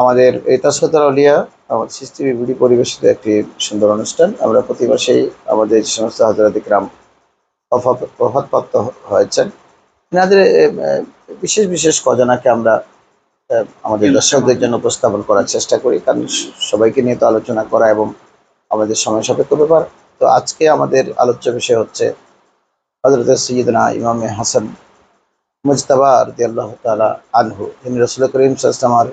আমাদের তাসকতার আলিয়া আমার সৃষ্টি বিবৃতি পরিবেশিত একটি সুন্দর অনুষ্ঠান। আমরা প্রতি মাসেই আমাদের যে সমস্ত হাজরাত ইকরাম প্রভাতপ্রাপ্ত হয়েছেন। এনাদের বিশেষ বিশেষ কজনাকে আমরা আমাদের দর্শকদের জন্য উপস্থাপন করার চেষ্টা করি কারণ সবাইকে নিয়ে তো আলোচনা করা এবং আমাদের সময় সাপেক্ষ ব্যাপার। তো আজকে আমাদের আলোচ্য বিষয় হচ্ছে হজরত সৈয়দনা ইমামে হাসান মুজতাবা রদি আল্লাহ তালা আনহু। যিনি রসুল করিম সাল্লামার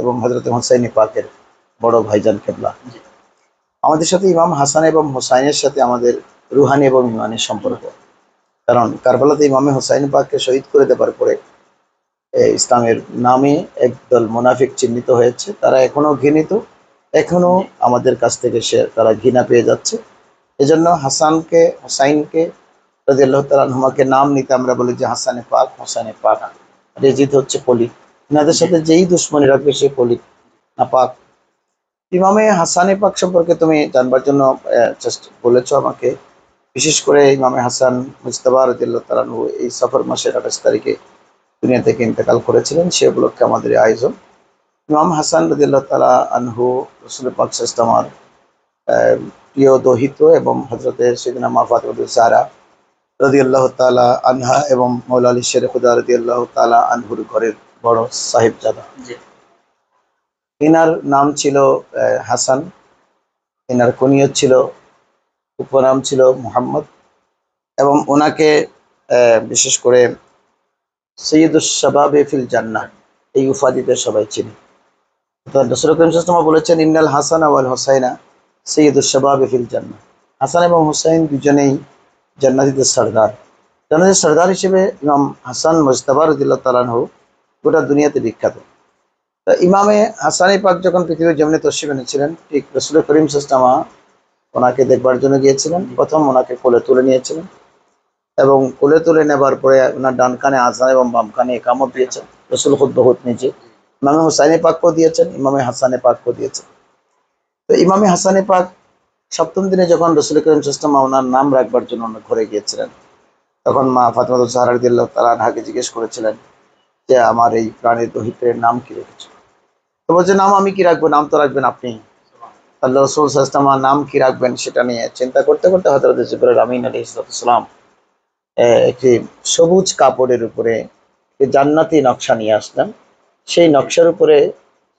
এবং হজরত হোসাইনী পাকের বড় ভাইজান কেবলা। আমাদের সাথে ইমাম হাসান এবং হোসাইনের সাথে আমাদের রুহানি এবং ইমানের সম্পর্ক। কারণ কারবালাতে ইমামে হোসাইন পাককে শহীদ করে পরে ইসলামের নামে একদল মুনাফিক চিহ্নিত হয়েছে। তারা এখনও ঘৃণিত, এখনও আমাদের কাছ থেকে সে তারা ঘৃণা পেয়ে যাচ্ছে। এজন্য হাসানকে, হোসাইনকে রাজি আল্লাহ তালুমাকে নাম নিতে আমরা বলি যে হাসানে পাক, হোসানে পাক। রেজিদ হচ্ছে পলিত এনাদের সাথে যেই দুশ্মনী রাখবে সে পলিত না পাক। ইমামে হাসানে পাক সম্পর্কে তুমি জানবার জন্য বলেছ আমাকে। বিশেষ করে ইমামে হাসান মুস্তফা রাজিল্লাহ তালানহু এই সফর মাসের আঠাশ তারিখে দুনিয়া থেকে ইন্তেকাল করেছিলেন। সে উপলক্ষে আমাদের আয়োজন। ইমাম হাসান রাজিল্লাহ তালা আনহু রসুল পাক সাস্তামার প্রিয় দহিত এবং হজরতের সেদিনা মা সারা রদি আল্লাহ তালা আনহা এবং মৌলা আলী শের খুদা রদি আল্লাহ তালা আনহুর ঘরের বড় সাহেবজাদা। ইনার নাম ছিল হাসান। ইনার কুনিয়ত ছিল উপনাম ছিল মোহাম্মদ। এবং ওনাকে বিশেষ করে সৈয়দুসাবাবে ফিল জান্নাহ এই উপাধিতে সবাই চিনি। তো রসুল করিম সাল্লাল্লাহু বলেছেন ইন্নাল হাসান আওয়াল হোসাইনা সৈয়দুসাবাবে ফিল জান্নাহ। হাসান এবং হোসাইন দুজনেই জান্নাতিদের সর্দার। জান্নাতের সর্দার হিসেবে ইমাম হাসান মুজতাবা রদিল্লাহ তালানহু গোটা দুনিয়াতে বিখ্যাত। তা ইমামে হাসানি পাক যখন পৃথিবীর জমিনে তসিব এনেছিলেন ঠিক রসুল করিম সাস্তামা ওনাকে দেখবার জন্য গিয়েছিলেন। প্রথম ওনাকে কোলে তুলে নিয়েছিলেন এবং কোলে তুলে নেবার পরে ওনার ডান কানে আসান এবং বাম কানে একামত দিয়েছেন। রসুল খুদ বহুত নিজে। ইমামে হুসাইনে পাকও দিয়েছেন, ইমামে হাসানে পাকও দিয়েছেন। তো ইমামে হাসানে পাক সপ্তম দিনে যখন রসুল করিম সাস্তামা ওনার নাম রাখবার জন্য ওনার ঘরে গিয়েছিলেন, তখন মা ফাতেমা সাহারদিল্লাহ তালা আনহাকে জিজ্ঞেস করেছিলেন আমার এই প্রাণের দহিতের নাম কি রেখেছ? তো বলছে, নাম আমি কি রাখব? নাম তো রাখবেন আপনি। আল্লাহ রসুল সাস্তামা নাম কি রাখবেন সেটা নিয়ে চিন্তা করতে করতে হজরত জিবরুল আমিন আলী ইসলাম একটি সবুজ কাপড়ের উপরে জান্নাতি নকশা নিয়ে আসলেন। সেই নকশার উপরে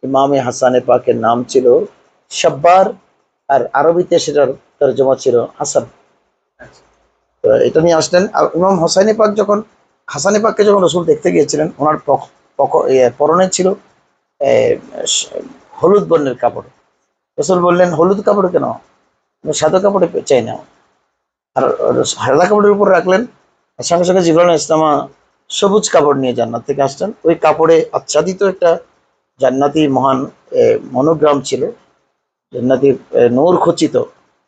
ইমামে হাসানে পাকের নাম ছিল সাব্বার আর আরবিতে সেটার তর্জমা ছিল হাসান। এটা নিয়ে আসলেন। আর ইমাম হোসাইনি পাক যখন হাসানি পাককে যখন রসুল দেখতে গিয়েছিলেন, ওনার পরনে ছিল হলুদ বর্ণের কাপড়। রসুল বললেন, হলুদ কাপড় কেন? সাদা কাপড়ে চাই না। আর সাদা কাপড়ের উপর রাখলেন সঙ্গে সঙ্গে জিবরান ইসলামা সবুজ কাপড় নিয়ে জান্নাত থেকে আসলেন ওই কাপড়ে আচ্ছাদিত একটা জান্নাতি মহান মনোগ্রাম ছিল, জান্নাতি নূর খচিত,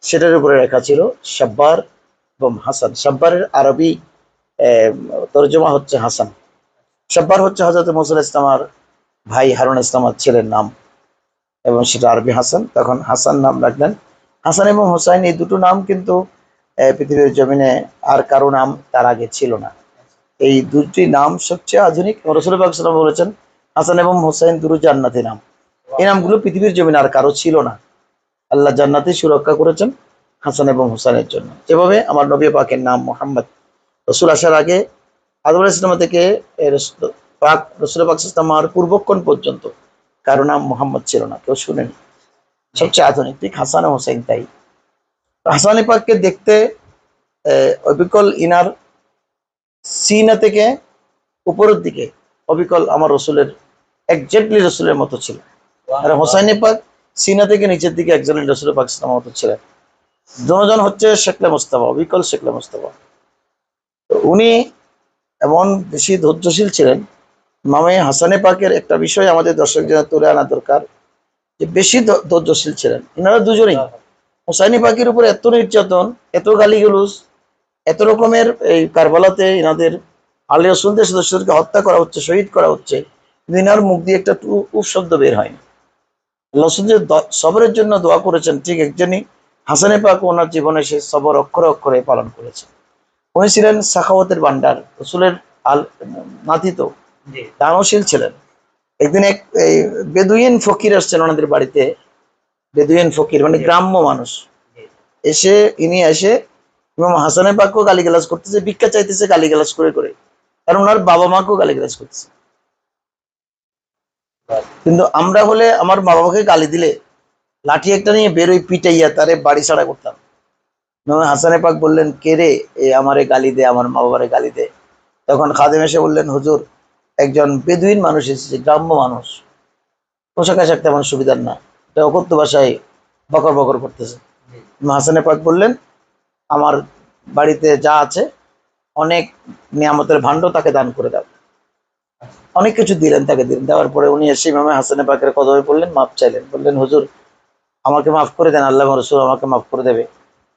সেটার উপরে লেখা ছিল, সাব্বার এবং হাসান। সাব্বারের আরবি তর্জমা হচ্ছে হাসান। সাব্বার হচ্ছে হজরত মসুল ইসলামার ভাই হারুন ইসলামার ছেলের নাম। এবং সেটা আরবি হাসান। তখন হাসান নাম রাখলেন। হাসান এবং হোসাইন এই দুটো নাম কিন্তু পৃথিবীর জমিনে আর কারও নাম তার আগে ছিল না। এই দুটি নাম সবচেয়ে আধুনিক। রসুল সাল্লাম বলেছেন, হাসান এবং হোসাইন দুটো জান্নাতি নাম। এই নামগুলো পৃথিবীর জমিনে আর কারও ছিল না। আল্লাহ জান্নাতি সুরক্ষা করেছেন হাসান এবং হোসাইনের জন্য। যেভাবে আমার নবী পাকের নাম মোহাম্মদ রসুল আসার আগে আদম ইসলাম থেকে পাক রসুল পাক ইসলামার পূর্বক্ষণ পর্যন্ত কারও নাম মোহাম্মদ ছিল না কেউ শুনেনি। সবচেয়ে আধুনিক ঠিক হাসান হোসেন তাই। হাসান পাককে দেখতে অবিকল ইনার সিনা থেকে উপরের দিকে অবিকল আমার রসুলের একজাক্টলি রসুলের মতো ছিল। আর হোসাইনি পাক সিনা থেকে নিচের দিকে একজন রসুল পাক ইসলামের মতো ছিলেন দুজন হচ্ছে শেখলে মোস্তফা অবিকল শেখলে মোস্তফা। উনি এমন বেশি ধৈর্যশীল ছিলেন মামে হাসানে পাকের একটা বিষয় আমাদের দর্শক জন্য তুলে আনা দরকার, যে বেশি ধৈর্যশীল ছিলেন। এনারা দুজনেই। হুসাইনি পাখির উপর এত নির্যাতন, এত গালিগুলুস এত রকমের এই কারবালাতে এনাদের আলী রসুলদের সদস্যদেরকে হত্যা করা হচ্ছে, শহীদ করা হচ্ছে এনার মুখ দিয়ে একটা উফ শব্দ বের হয়নি। রসুল সবরের জন্য দোয়া করেছেন, ঠিক একজনই হাসানে পাক ওনার জীবনে সে সবর অক্ষরে অক্ষরে পালন করেছে। উনি ছিলেন সাখাওয়াতের ভান্ডার রসুলের আল নাতিত দানশীল ছিলেন। একদিন এক এই বেদুইন ফকির আসছেন ওনাদের বাড়িতে বেদুইন ফকির মানে গ্রাম্য মানুষ। এসে ইনি এসে ইমাম হাসানের পাকও গালিগালাজ করতেছে ভিক্ষা চাইতেছে গালিগালাজ করে করে। কারণ ওনার বাবা মাকেও গালিগালাজ করতেছে। কিন্তু আমরা হলে আমার মা বাবাকে গালি দিলে লাঠি একটা নিয়ে বেরোই পিটাইয়া তারে বাড়ি ছাড়া করতাম। হাসানে পাক বললেন কে রে? এ আমারে গালি দে আমার মা বাবারে গালি দে। তখন খাদেম এসে বললেন হুজুর একজন বেদুইন মানুষ এসেছে গ্রাম্য মানুষ। পোশাক আশাক তেমন সুবিধার না। এটা অকথ্য ভাষায় বকর বকর করতেছে। হাসানে পাক বললেন আমার বাড়িতে যা আছে অনেক নিয়ামতের ভাণ্ড তাকে দান করে দাও। অনেক কিছু দিলেন তাকে দিলেন। দেওয়ার পরে উনি এসে ইমামে হাসানে পাকের কদমে পড়লেন মাপ চাইলেন। বললেন হুজুর আমাকে মাফ করে দেন আল্লাহ রসুল আমাকে মাফ করে দেবে।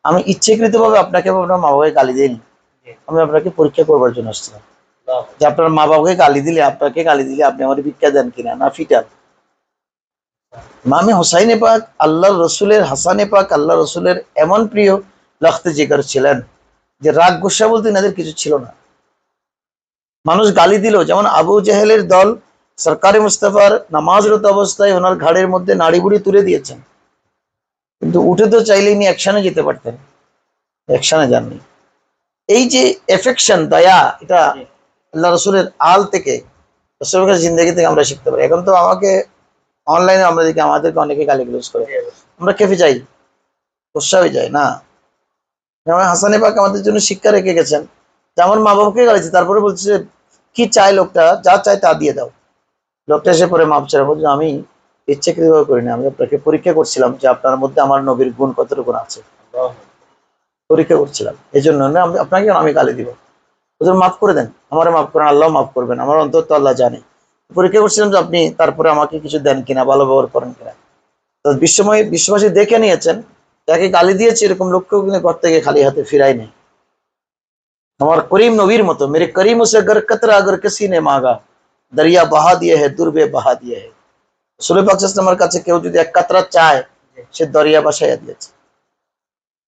আমি ইচ্ছেকৃতভাবে আপনাকে আপনার মা বাবাকে গালি দিইনি। আমি আপনাকে পরীক্ষা করবার জন্য আসছিলাম। যে আপনার মা বাবাকে গালি দিলে আপনাকে গালি দিলে আপনি আমার ভিক্ষা দেন কিনা? না ফিটান। মামি হোসাইনে পাক আল্লাহ রসুলের হাসানে পাক আল্লাহ রসুলের এমন প্রিয় লখতে জিগর ছিলেন যে রাগ গোসা বলতে এনাদের কিছু ছিল না। মানুষ গালি দিল যেমন আবু জাহেলের দল সরকারি মুস্তাফার নামাজরত অবস্থায় ওনার ঘাড়ের মধ্যে নাড়ি বুড়ি তুলে দিয়েছেন। কিন্তু উঠে তো চাইলে ইনি অ্যাকশনে যেতে পারতেন। অ্যাকশনে যাননি। এই যে এফেকশন দয়া এটা আল্লাহ রসুলের আল থেকে রসুলের কাছে জিন্দগি থেকে আমরা শিখতে পারি। এখন তো আমাকে অনলাইনে আমরা দেখি আমাদেরকে অনেকে গালি গ্লোজ করে আমরা কেফে যাই। হয়ে যাই না? যেমন হাসানে পাক আমাদের জন্য শিক্ষা রেখে গেছেন। যে আমার মা বাবাকে গালিছে তারপরে বলছে কি চায় লোকটা? যা চায় তা দিয়ে দাও। লোকটা এসে পরে মাপ চারা বলছে আমি ইচ্ছাকৃতভাবে করিনি। আমি আপনাকে পরীক্ষা করছিলাম যে আপনার মধ্যে আমার নবীর গুণ কতটুকু আছে। পরীক্ষা করছিলাম। এই জন্য আমি আপনাকে আমি গালি দিব? ওদের মাফ করে দেন। আমার মাফ করেন আল্লাহ মাফ করবেন। আমার অন্তর তো আল্লাহ জানে। পরীক্ষা করছিলাম যে আপনি তারপরে আমাকে কিছু দেন কিনা ভালো ব্যবহার করেন কিনা। তো বিশ্বময় বিশ্ববাসী দেখে নিয়েছেন যাকে গালি দিয়েছে এরকম লোককেও কিন্তু ঘর থেকে খালি হাতে ফিরাই নেই। আমার করিম নবীর মতো মেরে করিম উসে গর কতরা আগর কিসি নে মাগা দরিয়া বাহা দিয়ে হে দুর্বে বাহা দিয়ে হে। সুরে পাকিস্তানের কাছে কেউ যদি এক কাতরা চায় সে দরিয়া বাসায় দিয়েছে।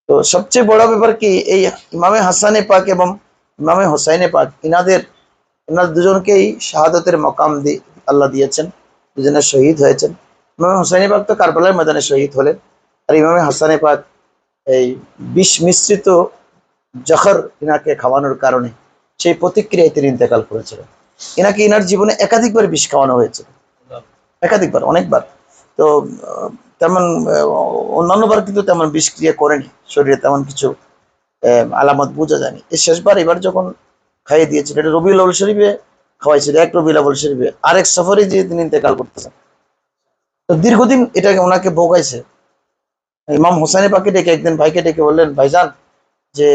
তো সবচেয়ে বড় ব্যাপার কি এই ইমামে হাসানে পাক এবং ইমামে হোসাইনে পাক ইনাদের ইনার দুজনকেই শাহাদতের মকাম দি আল্লাহ দিয়েছেন। দুজনে শহীদ হয়েছেন। ইমামে হোসাইনে পাক তো কারবালার ময়দানে শহীদ হলেন। আর ইমামে হাসানে পাক এই বিষ মিশ্রিত জখর ইনাকে খাওয়ানোর কারণে সেই প্রতিক্রিয়ায় তিনি ইন্তেকাল করেছিলেন। ইনাকে ইনার জীবনে একাধিকবার বিষ খাওয়ানো হয়েছে একাধিকবার, অনেকবার। তো তেমন অন্যান্যবার কিন্তু তেমন বিষক্রিয়া করেনি শরীরে, তেমন কিছু আলামত বোঝা যায়নি। এই শেষবার এবার যখন খাইয়ে দিয়েছিল, এটা রবিউল আউল শরীফে খাওয়াইছিল, এক রবিউল আউল শরীফে। আরেক সফরে যে তিনি ইন্তেকাল করতেছেন। তো দীর্ঘদিন এটাকে ওনাকে ভোগাইছে। ইমাম হোসেনের পাকে ডেকে, একদিন ভাইকে ডেকে বললেন, ভাইজান, যে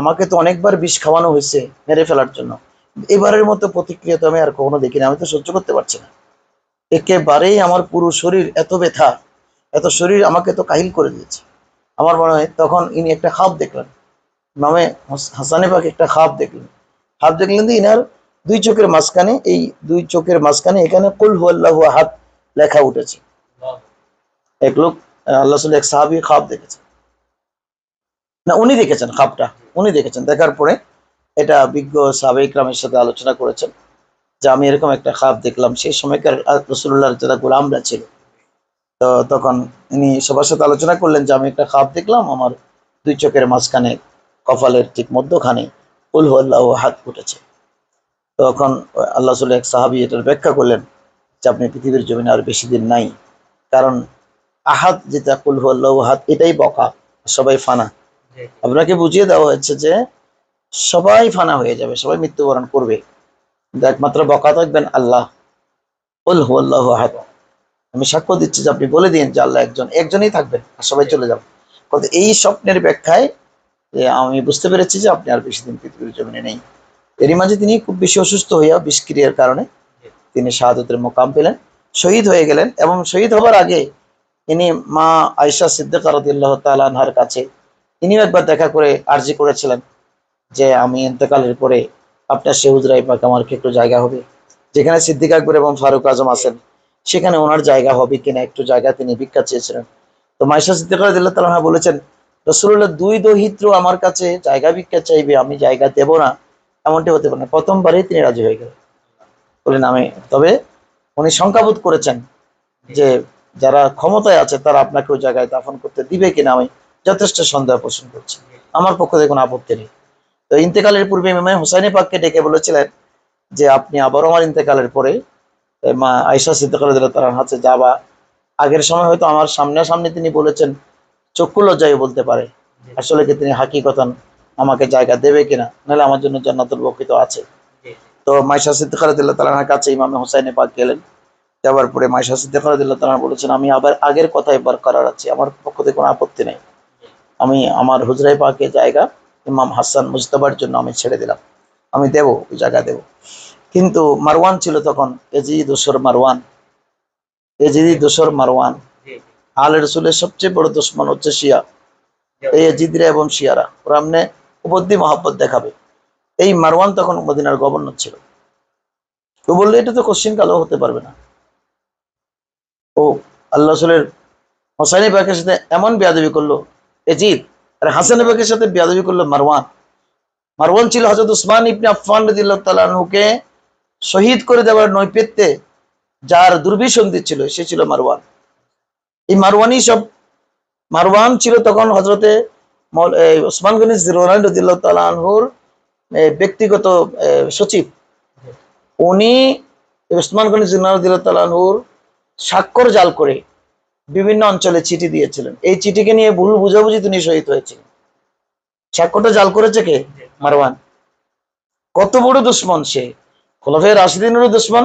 আমাকে তো অনেকবার বিষ খাওয়ানো হয়েছে, মেরে ফেলার জন্য। এবারের মতো প্রতিক্রিয়া তো আমি আর কখনো দেখিনি, আমি তো সহ্য করতে পারছি না। একেবারেই আমার পুরো শরীর এত ব্যথা, এত শরীর আমাকে তো কাহিল করে দিয়েছে। আমার মনে হয় তখন ইনি একটা খাপ দেখলেন, নামে হাসানে পাক একটা খাপ দেখলেন। খাপ দেখলেন যে ইনার দুই চোখের মাঝখানে, এই দুই চোখের মাঝখানে এখানে কুল হুয়াল্লাহু হাত লেখা উঠেছে। এক লোক আল্লাহ এক সাহাবি খাপ দেখেছে না, উনি দেখেছেন খাপটা, উনি দেখেছেন। দেখার পরে এটা বিজ্ঞ সাহাবে ইকরামের সাথে আলোচনা করেছেন। যে আমি এরকম একটা খাপ দেখলাম সেই সময়কার রসুল্লাহর যারা গোলামরা ছিল। তো তখন ইনি সবার সাথে আলোচনা করলেন যে আমি একটা খাপ দেখলাম আমার দুই চোখের মাঝখানে কপালের ঠিক মধ্যখানে উল আল্লাহ হাত ফুটেছে। তখন আল্লাহ সাল্লাহ এক সাহাবি এটার ব্যাখ্যা করলেন যে আপনি পৃথিবীর জমিনে আর বেশি দিন নাই। কারণ আহাত যেটা কুল আল্লাহ হাত এটাই বকা সবাই ফানা। আপনাকে বুঝিয়ে দেওয়া হয়েছে যে সবাই ফানা হয়ে যাবে সবাই মৃত্যুবরণ করবে। একমাত্র বকা থাকবেন আল্লাহ। আহাদ। আমি সাক্ষ্য দিচ্ছি যে আপনি বলে দিন যে আল্লাহ একজন, একজনই থাকবেন আর সবাই চলে যাবে। কিন্তু এই স্বপ্নের ব্যাখ্যায় আমি বুঝতে পেরেছি যে আপনি আর বেশি দিন পৃথিবীর জমিনে নেই। এরই মাঝে তিনি খুব বেশি অসুস্থ হইয়া বিষক্রিয়ার কারণে তিনি শাহাদতের মোকাম পেলেন, শহীদ হয়ে গেলেন এবং শহীদ হবার আগে তিনি মা আয়সা সিদ্দিকা রাদিয়াল্লাহু তাআলা আনহার কাছে তিনিও একবার দেখা করে আর্জি করেছিলেন যে আমি ইন্তেকালের পরে আপনার শেহুজরাই পাক আমার কি একটু জায়গা হবে? যেখানে সিদ্দিক আকবর এবং ফারুক আজম আছেন, সেখানে ওনার জায়গা হবে কিনা একটু জায়গা তিনি ভিক্ষা চেয়েছিলেন। তো মাইশা সিদ্দিকা তাআলা বলেছেন রসুল্লাহ দুই দহিত্র আমার কাছে জায়গা ভিক্ষা চাইবে, আমি জায়গা দেব না। এমনটি হতে পারে না। প্রথমবারেই তিনি রাজি হয়ে গেলেন। বললেন, আমি তবে উনি শঙ্কাবোধ করেছেন যে যারা ক্ষমতায় আছে, তারা আপনাকে ওই জায়গায় দাফন করতে দিবে কিনা আমি যথেষ্ট সন্দেহ পোষণ করছি। আমার পক্ষ থেকে কোনো আপত্তি নেই। তো ইন্তেকালের পূর্বে ইমাম হুসাইনি পাককে ডেকে বলেছিলেন যে আপনি আবারও আমার ইন্তেকালের পরে মা আয়সা সিদ্দিকার তার হাতে যাবা। আগের সময় হয়তো আমার সামনাসামনি তিনি বলেছেন চক্ষু লজ্জায় বলতে পারে। আসলে কি তিনি হাকিকতান? আমাকে জায়গা দেবে কিনা? নাহলে আমার জন্য জান্নাতুল বকিত আছে। তো মাইশা সিদ্দিকার তালার কাছে ইমামে হোসাইনে পাক গেলেন। যাওয়ার পরে মাইশা সিদ্দিকার তালা বলেছেন আমি আবার আগের কথা কথাই বরকরার আছি আমার পক্ষ থেকে কোনো আপত্তি নেই। আমি আমার হুজরাই পাকে জায়গা ইমাম হাসান মুজতাবার জন্য আমি ছেড়ে দিলাম। আমি দেব ওই জায়গা দেব। কিন্তু মারওয়ান ছিল তখন এজি দোসর মারওয়ান। এজিদি দোসর মারওয়ান। আল রসুলের সবচেয়ে বড় দুশ্মন হচ্ছে শিয়া। এই এজিদরা এবং শিয়ারা। ওরা আমনে উপদ্দি মহাব্বত দেখাবে। এই মারওয়ান তখন মদিনার গভর্নর ছিল। তো বললে এটা তো কোশ্চিন কালো হতে পারবে না। ও আল্লাহ রসুলের হোসাইনি বাকের সাথে এমন বেয়াদবি করল এজিদ আর হাসান বাকের সাথে বেয়াদবি করল মারওয়ান। মারওয়ান ছিল হজরত উসমান ইবনে তাআলা আনহুকে শহীদ করে দেওয়ার নৈপেত্যে যার দুর্বিসন্ধি ছিল, সে ছিল মারওয়ান। এই মারওয়ানই সব, মারওয়ান ছিল তখন হজরতে ওসমান গনি তালা ব্যক্তিগত সচিব। উনি ওসমান গনি রদিল্লাহ স্বাক্ষর জাল করে বিভিন্ন অঞ্চলে চিঠি দিয়েছিলেন। এই চিঠিকে নিয়ে ভুল বুঝাবুঝি তিনি শহীদ হয়েছিলেন। স্বাক্ষরটা জাল করেছে কে? মারওয়ান। কত বড় দুশ্মন সে। খোলাফে রাশিদিনেরও দুশ্মন,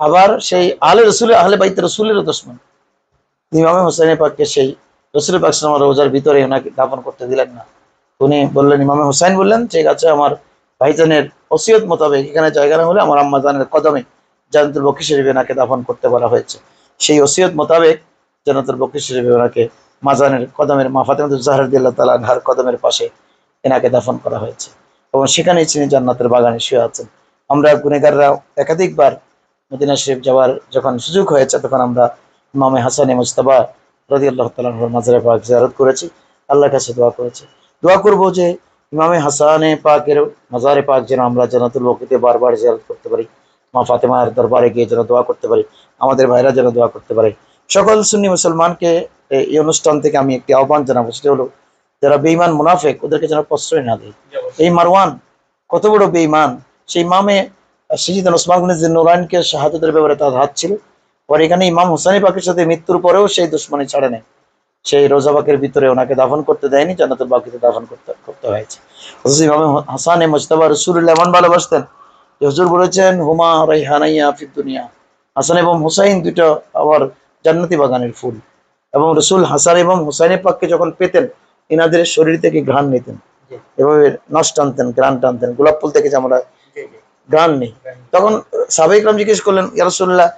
আবার সেই আলে রসুল আহলে বাইতে রসুলেরও দুশ্মন। ইমামে হোসেন পাককে সেই রসুল পাক রোজার ভিতরে ওনাকে দাফন করতে দিলেন না। উনি বললেন, ইমামে হোসেন বললেন, ঠিক আছে, আমার ভাইজানের ওসিয়ত মোতাবেক এখানে জায়গা না হলে আমার আম্মা জানের কদমে জানাতুল বকি শরীফে ওনাকে দাফন করতে বলা হয়েছে। সেই ওসিয়ত মোতাবেক জানাতুল বকি শরীফে ওনাকে মাজানের কদমের মা ফাতেমাতুল জাহর দিল্লাহ তালা আনহার কদমের পাশে এনাকে দাফন করা হয়েছে। এবং সেখানেই তিনি জান্নাতের বাগানে শুয়ে আছেন। আমরা গুনেগাররা একাধিকবার মদিনা শরীফ যাওয়ার যখন সুযোগ হয়েছে, তখন আমরা ইমামে হাসানে মুস্তাবা রদি আল্লাহ তালার মাজারে পাক জিয়ারত করেছি। আল্লাহর কাছে দোয়া করেছি। দোয়া করব যে ইমামে হাসানে পাকের মাজারে পাক যেন আমরা জান্নাতুল বকিতে বারবার জিয়ারত করতে পারি। মা ফাতেমার দরবারে গিয়ে যেন দোয়া করতে পারি। আমাদের ভাইরা যেন দোয়া করতে পারে। সকল সুন্নি মুসলমানকে এই অনুষ্ঠান থেকে আমি একটি আহ্বান জানাব। সেটা হলো যারা বেঈমান মুনাফেক ওদেরকে যেন প্রশ্রয় না দেয়। এই মারওয়ান কত বড় বেঈমান সেই ইমামে সিজিদ ওসমান নুরাইনকে শাহাদতের ব্যাপারে তার হাত ছিল পরে এখানে ইমাম হুসানি পাকের সাথে মৃত্যুর পরেও সেই দুশ্মনী ছাড়ে নেই। সেই রোজাবাকের ভিতরে ওনাকে দাফন করতে দেয়নি জান্নাতুল বাকিতে দাফন করতে করতে হয়েছে। অথচ ইমাম হাসানে মুজতাবা রসুল্লাহ এমন ভালোবাসতেন যে হুজুর বলেছেন হুমা রাইহানাইয়া ফিদ দুনিয়া। হাসান এবং হুসাইন দুটো আবার জান্নাতি বাগানের ফুল। এবং রসুল হাসান এবং হুসাইনের পাককে যখন পেতেন ইনাদের শরীর থেকে ঘ্রাণ নিতেন। এভাবে নষ্ট টানতেন ঘ্রাণ টানতেন গোলাপ ফুল থেকে যে আমরা ঘ্রাণ নেই। তখন সাবেক রাম জিজ্ঞেস করলেন ইয়ারসুল্লাহ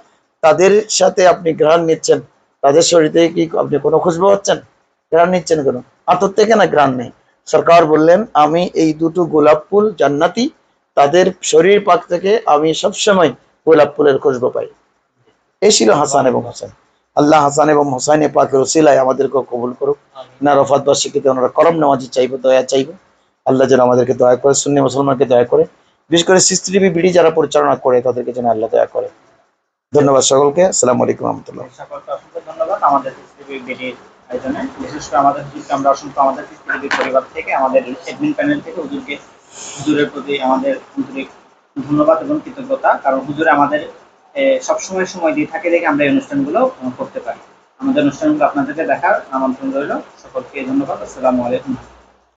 তাদের সাথে আপনি ঘ্রাণ নিচ্ছেন? তাদের শরীর থেকে কি আপনি কোনো খুশবু হচ্ছেন ঘ্রাণ নিচ্ছেন কেন? আতর থেকে না ঘ্রাণ নেই? সরকার বললেন আমি এই দুটো গোলাপ ফুল জান্নাতি তাদের শরীর পাক থেকে আমি সবসময় গোলাপ ফুলের খুশবু পাই। এই ছিল হাসান এবং হোসেন আল্লাহ হাসান এবং হোসাইনে পাকের ওসিলায় আমাদেরকে কবুল করুক। না রফাত বা শিক্ষিত ওনারা করম নামাজি চাইব দয়া চাইব। আল্লাহ যেন আমাদেরকে দয়া করে সুন্নি মুসলমানকে দয়া করে বিশেষ করে সিস্তি টিভি বিডি যারা পরিচালনা করে তাদেরকে যেন আল্লাহ দয়া করে। ধন্যবাদ সকলকে। আসসালামু আলাইকুম রহমতুল্লাহ। ধন্যবাদ। আমাদের আয়োজনে বিশেষ করে আমাদের আমরা অসংখ্য আমাদের পৃথিবী পরিবার থেকে আমাদের এডমিন প্যানেল থেকে হুজুরকে হুজুরের প্রতি আমাদের হুজুরে ধন্যবাদ এবং কৃতজ্ঞতা। কারণ হুজুরে আমাদের সবসময় সময় দিয়ে থাকে দেখে আমরা এই অনুষ্ঠানগুলো করতে পারি। আমাদের অনুষ্ঠানগুলো আপনাদেরকে দেখার আমন্ত্রণ রইল। সকলকে ধন্যবাদ। আসসালামু আলাইকুম।